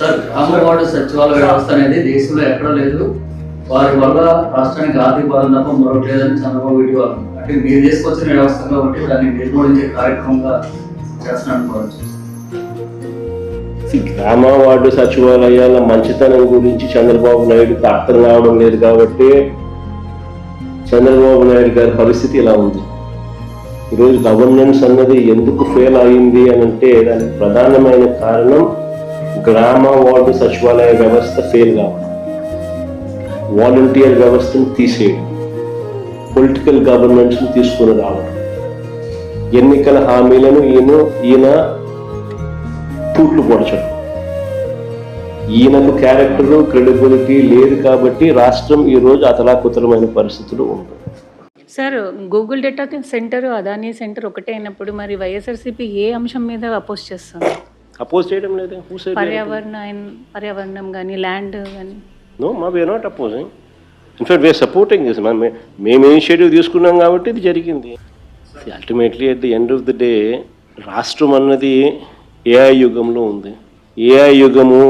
Sir గ్రామవార్డు సచివాలయ వ్యవస్థ అనేది దేశంలో ఎక్కడ లేదు. వారి వల్ల రాష్ట్రానికి ఆర్థిక బాధ తప్ప మరొకటి లేదని చంద్రబాబు ఇటీవల అన్నారు. అంటే మీరు తీసుకొచ్చిన వ్యవస్థ కాబట్టి దాన్ని నిర్మూలించే కార్యక్రమంగా చేస్తున్నాను అనుకోవచ్చు గ్రామ వార్డు సచివాలయాల మంచితనం గురించి చంద్రబాబు నాయుడుకి అర్థం కావడం లేదు కాబట్టి చంద్రబాబు నాయుడు గారి పరిస్థితి ఇలా ఉంది. ఈరోజు గవర్నెన్స్ అన్నది ఎందుకు ఫెయిల్ అయింది అని అంటే దానికి ప్రధానమైన కారణం గ్రామ వార్డు సచివాలయ వ్యవస్థ ఫెయిల్ కావడం వాలంటీర్ వ్యవస్థను తీసేయడం పొలిటికల్ గవర్నెన్స్ తీసుకుని రావడం. ఎన్నికల హామీలను ఈయన ఈయన తూట్లు పొడచడం. ఈయనకు క్యారెక్టరు క్రెడిబిలిటీ లేదు కాబట్టి రాష్ట్రం ఈ రోజు అతలాకుతలమైన పరిస్థితులు ఉంది. Sir Google data centre Adani centre ఒకటే అయినప్పుడు మరి వైఎస్ఆర్సీపీ ఏ అంశం మీద అపోజ్ చేస్తుంది? అపోజ్ చేయడం లేదు? పర్యావరణ పర్యావరణం కానీ ల్యాండ్ కానీ No, మా we're not opposing in fact we're supporting this మేము ఇనిషియేటివ్ తీసుకున్నాం కాబట్టి ఇది జరిగింది. Ultimately at the end of the day రాష్ట్రం అన్నది ఏఐ యుగంలో ఉంది. ఏఐ యుగము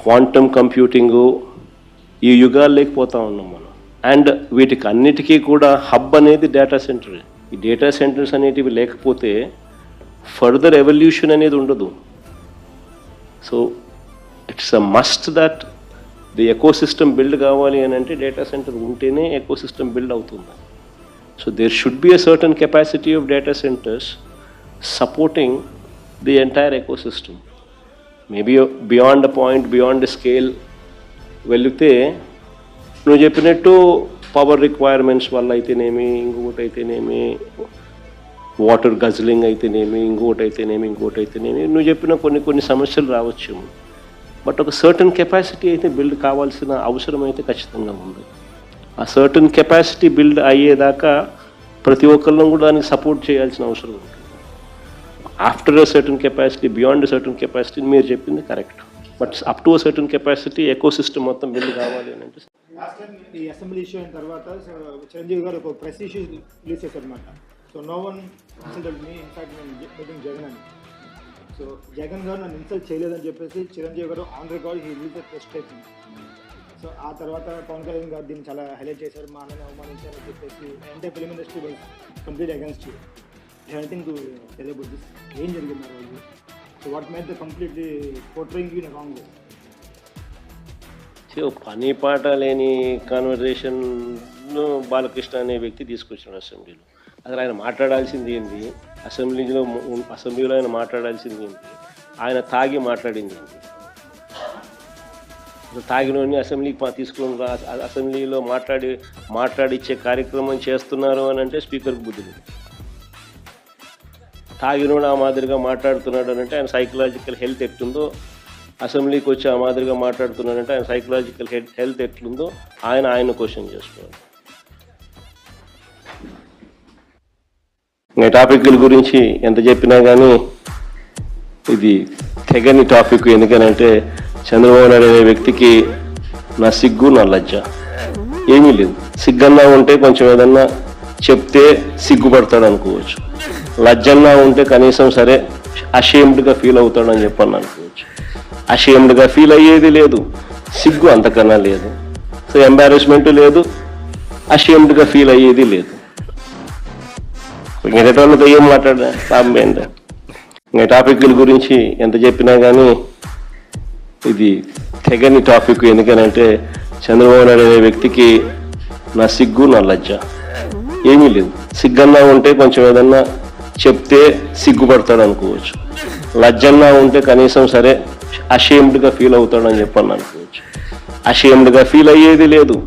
క్వాంటమ్ కంప్యూటింగు ఈ యుగాలు లేకపోతా ఉన్నాం మనం. అండ్ వీటికి అన్నిటికీ కూడా హబ్ అనేది డేటా సెంటర్ ఈ డేటా సెంటర్స్ అనేటివి లేకపోతే ఫర్దర్ ఎవల్యూషన్ అనేది ఉండదు. So it's a must that the ecosystem build కావాలి అని అంటే డేటా సెంటర్ ఉంటేనే ఎకో సిస్టమ్ బిల్డ్ అవుతుంది. So there should be a certain capacity of data centres supporting the entire ecosystem maybe beyond a point beyond scale వెళితే నువ్వు చెప్పినట్టు power requirements వల్ల అయితేనేమి ఇంకొకటి అయితేనేమి వాటర్ గజ్లింగ్ అయితేనేమి ఇంకోటి అయితేనేమి ఇంకోటి అయితేనేమి నువ్వు చెప్పిన కొన్ని కొన్ని సమస్యలు రావచ్చు. బట్ ఒక సర్టన్ కెపాసిటీ అయితే బిల్డ్ కావాల్సిన అవసరం అయితే ఖచ్చితంగా ఉంది. ఆ సర్టన్ కెపాసిటీ బిల్డ్ అయ్యేదాకా ప్రతి ఒక్కళ్ళం కూడా దానికి సపోర్ట్ చేయాల్సిన అవసరం ఉంటుంది after a certain capacity beyond certain capacity మీరు చెప్పింది correct but up to certain capacity ecosystem మొత్తం బిల్డ్ కావాలి అని అంటే ఈ అసెంబ్లీ ఇష్యూ అయిన తర్వాత చిరంజీవి గారు ఒక ప్రెస్ ఇష్యూ రిలీజ్ చేశారనమాట so no one insulted me in fact నేను మీటింగ్ జగన్ అని సో జగన్ గారు నన్ను ఇన్సల్ట్ చేయలేదని చెప్పేసి చిరంజీవి గారు ఆన్ రికార్డ్ ఈ రిలీజ్ ప్రెస్ స్టేట్మెంట్ సో ఆ తర్వాత పవన్ కళ్యాణ్ గారు దీన్ని చాలా హైలైట్ చేశారు మా అన్నని అవమానించారని చెప్పేసి అంటే film industry wise complete against you anything to తెలియబుడ్ this ఏం జరిగింది ఆ రోజు? So what make the completely portraying you wrong so పని పాట లేని కాన్వర్జేషన్ బాలకృష్ణ అనే వ్యక్తి తీసుకొచ్చాడు అసెంబ్లీలో. అసలు ఆయన మాట్లాడాల్సింది ఏంటి అసెంబ్లీలో అసెంబ్లీలో ఆయన మాట్లాడాల్సింది ఏంటి ఆయన తాగి మాట్లాడింది ఏంటి తాగినోడిని అసెంబ్లీకి తీసుకుని రా అసెంబ్లీలో మాట్లాడి మాట్లాడిచ్చే కార్యక్రమం చేస్తున్నారు అని అంటే స్పీకర్కి బుద్ధి లేదు. తాగినోడు ఆ మాదిరిగా మాట్లాడుతున్నాడు అని అంటే ఆయన సైకలాజికల్ హెల్త్ ఎట్లుందో అసెంబ్లీకి వచ్చి ఆ మాదిరిగా మాట్లాడుతున్నాడంటే ఆయన సైకలాజికల్ హెల్త్ ఎట్లుందో ఆయన ఆయన క్వశ్చన్ చేసుకోవాలి. ఇంకా టాపిక్ల గురించి ఎంత చెప్పినా కానీ ఇది తెగని టాపిక్ ఎందుకనంటే చంద్రబాబు నాయుడు అనే వ్యక్తికి నా సిగ్గు నా లజ్జ. ఏమీ లేదు. సిగ్గన్నా ఉంటే కొంచెం ఏదన్నా చెప్తే సిగ్గుపడతాడు అనుకోవచ్చు. లజ్జన్నా ఉంటే కనీసం సరే అషేమ్డ్గా ఫీల్ అవుతాడని చెప్పని అనుకోవచ్చు. అషేమ్డ్గా ఫీల్ అయ్యేది లేదు. సిగ్గు అంతకన్నా లేదు. సో ఎంబారెస్మెంట్ లేదు. అషేమ్డ్గా ఫీల్ అయ్యేది లేదు. మిగతా వాళ్ళతో ఏం మాట్లాడా సాంబేంద్ర ఇంకా టాపిక్ల గురించి ఎంత చెప్పినా కానీ ఇది తెగని టాపిక్. ఎందుకనంటే చంద్రబాబు నాయుడు అనే వ్యక్తికి నా సిగ్గు నా లజ్జ. ఏమీ లేదు. సిగ్గన్నా ఉంటే కొంచెం ఏదన్నా చెప్తే సిగ్గుపడతాడు అనుకోవచ్చు. లజ్జన్నా ఉంటే కనీసం సరే అషేమ్డ్గా ఫీల్ అవుతాడని చెప్పని అనుకోవచ్చు. అషేమ్డ్గా ఫీల్ అయ్యేది లేదు.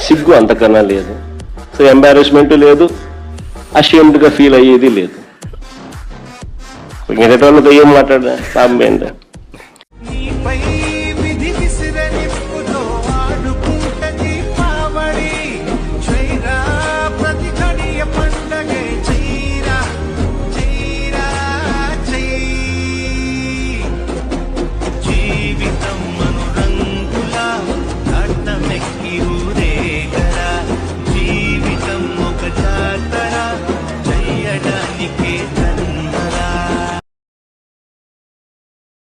సిగ్గు అంతకన్నా లేదు. సో ఎంబారెస్మెంట్ లేదు. అషేమ్డ్గా ఫీల్ అయ్యేది లేదు. మిగతా వాళ్ళతో ఏం మాట్లాడా సాంబేంద్ర నీపై